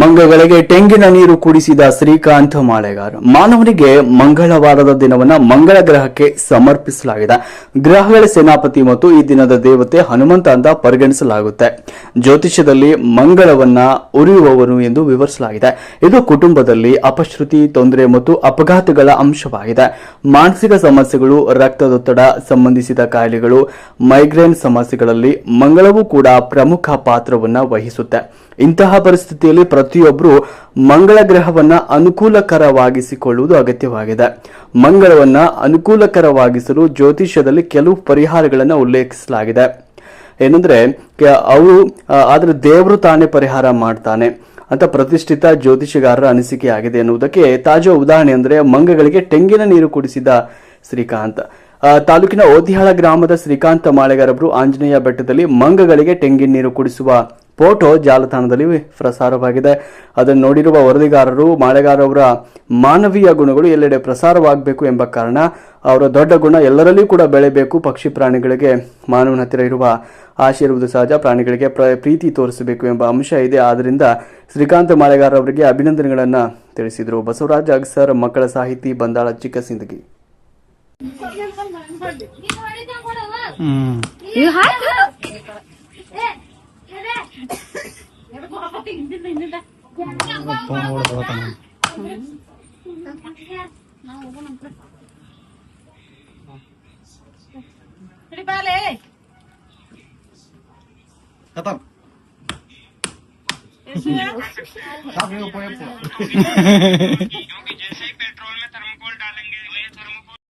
ಮಂಗಗಳಿಗೆ ತೆಂಗಿನ ನೀರು ಕುಡಿಸಿದ ಶ್ರೀಕಾಂತ್ ಮಾಳೆಗಾರ್. ಮಾನವನಿಗೆ ಮಂಗಳವಾರದ ದಿನವನ್ನ ಮಂಗಳ ಗ್ರಹಕ್ಕೆ ಸಮರ್ಪಿಸಲಾಗಿದೆ. ಗ್ರಹಗಳ ಸೇನಾಪತಿ ಮತ್ತು ಈ ದಿನದ ದೇವತೆ ಹನುಮಂತ ಅಂತ ಪರಿಗಣಿಸಲಾಗುತ್ತೆ. ಜ್ಯೋತಿಷ್ಯದಲ್ಲಿ ಮಂಗಳವನ್ನ ಉರಿಯುವವನು ಎಂದು ವಿವರಿಸಲಾಗಿದೆ. ಇದು ಕುಟುಂಬದಲ್ಲಿ ಅಪಶ್ರುತಿ, ತೊಂದರೆ ಮತ್ತು ಅಪಘಾತಗಳ ಅಂಶವಾಗಿದೆ. ಮಾನಸಿಕ ಸಮಸ್ಯೆಗಳು, ರಕ್ತದೊತ್ತಡ ಸಂಬಂಧಿಸಿದ ಕಾಯಿಲೆಗಳು, ಮೈಗ್ರೇನ್ ಸಮಸ್ಯೆಗಳಲ್ಲಿ ಮಂಗಳವೂ ಕೂಡ ಪ್ರಮುಖ ಪಾತ್ರವನ್ನ ವಹಿಸುತ್ತೆ. ಇಂತಹ ಪರಿಸ್ಥಿತಿಯಲ್ಲಿ ಪ್ರತಿಯೊಬ್ಬರು ಮಂಗಳ ಗ್ರಹವನ್ನ ಅನುಕೂಲಕರವಾಗಿಸಿಕೊಳ್ಳುವುದು ಅಗತ್ಯವಾಗಿದೆ. ಮಂಗಳವನ್ನ ಅನುಕೂಲಕರವಾಗಿಸಲು ಜ್ಯೋತಿಷ್ಯದಲ್ಲಿ ಕೆಲವು ಪರಿಹಾರಗಳನ್ನು ಉಲ್ಲೇಖಿಸಲಾಗಿದೆ. ಏನಂದ್ರೆ ಅವರು ಆದರೆ ದೇವರು ತಾನೇ ಪರಿಹಾರ ಮಾಡ್ತಾನೆ ಅಂತ ಪ್ರತಿಷ್ಠಿತ ಜ್ಯೋತಿಷಗಾರರ ಅನಿಸಿಕೆಯಾಗಿದೆ ಎನ್ನುವುದಕ್ಕೆ ತಾಜಾ ಉದಾಹರಣೆ ಅಂದ್ರೆ ಮಂಗಗಳಿಗೆ ತೆಂಗಿನ ನೀರು ಕುಡಿಸಿದ ಶ್ರೀಕಾಂತ್. ತಾಲೂಕಿನ ಓದಿಹಾಳ ಗ್ರಾಮದ ಶ್ರೀಕಾಂತ ಮಾಳೆಗಾರೊಬ್ಬರು ಆಂಜನೇಯ ಬೆಟ್ಟದಲ್ಲಿ ಮಂಗಗಳಿಗೆ ತೆಂಗಿನ ನೀರು ಕುಡಿಸುವ ಫೋಟೋ ಜಾಲತಾಣದಲ್ಲಿ ಪ್ರಸಾರವಾಗಿದೆ. ಅದನ್ನು ನೋಡಿರುವ ವರದಿಗಾರರು ಮಾಳೆಗಾರವರ ಮಾನವೀಯ ಗುಣಗಳು ಎಲ್ಲೆಡೆ ಪ್ರಸಾರವಾಗಬೇಕು ಎಂಬ ಕಾರಣ ಅವರ ದೊಡ್ಡ ಗುಣ ಎಲ್ಲರಲ್ಲಿ ಕೂಡ ಬೆಳೆಯಬೇಕು. ಪಕ್ಷಿ ಪ್ರಾಣಿಗಳಿಗೆ ಮಾನವನ ಹತ್ತಿರ ಇರುವ ಆಶೆ ಇರುವುದು ಸಹಜ. ಪ್ರಾಣಿಗಳಿಗೆ ಪ್ರ- ಪ್ರೀತಿ ತೋರಿಸಬೇಕು ಎಂಬ ಅಂಶ ಇದೆ. ಆದ್ದರಿಂದ ಶ್ರೀಕಾಂತ ಮಾಳೆಗಾರ ಅವರಿಗೆ ಅಭಿನಂದನೆಗಳನ್ನು ತಿಳಿಸಿದರು. ಬಸವರಾಜ್ ಅಗ್ಸರ್ ಮಕ್ಕಳ ಸಾಹಿತಿ ಬಂದಾಳ Tapi, ఊడబోతున్నాం కథం Sabe.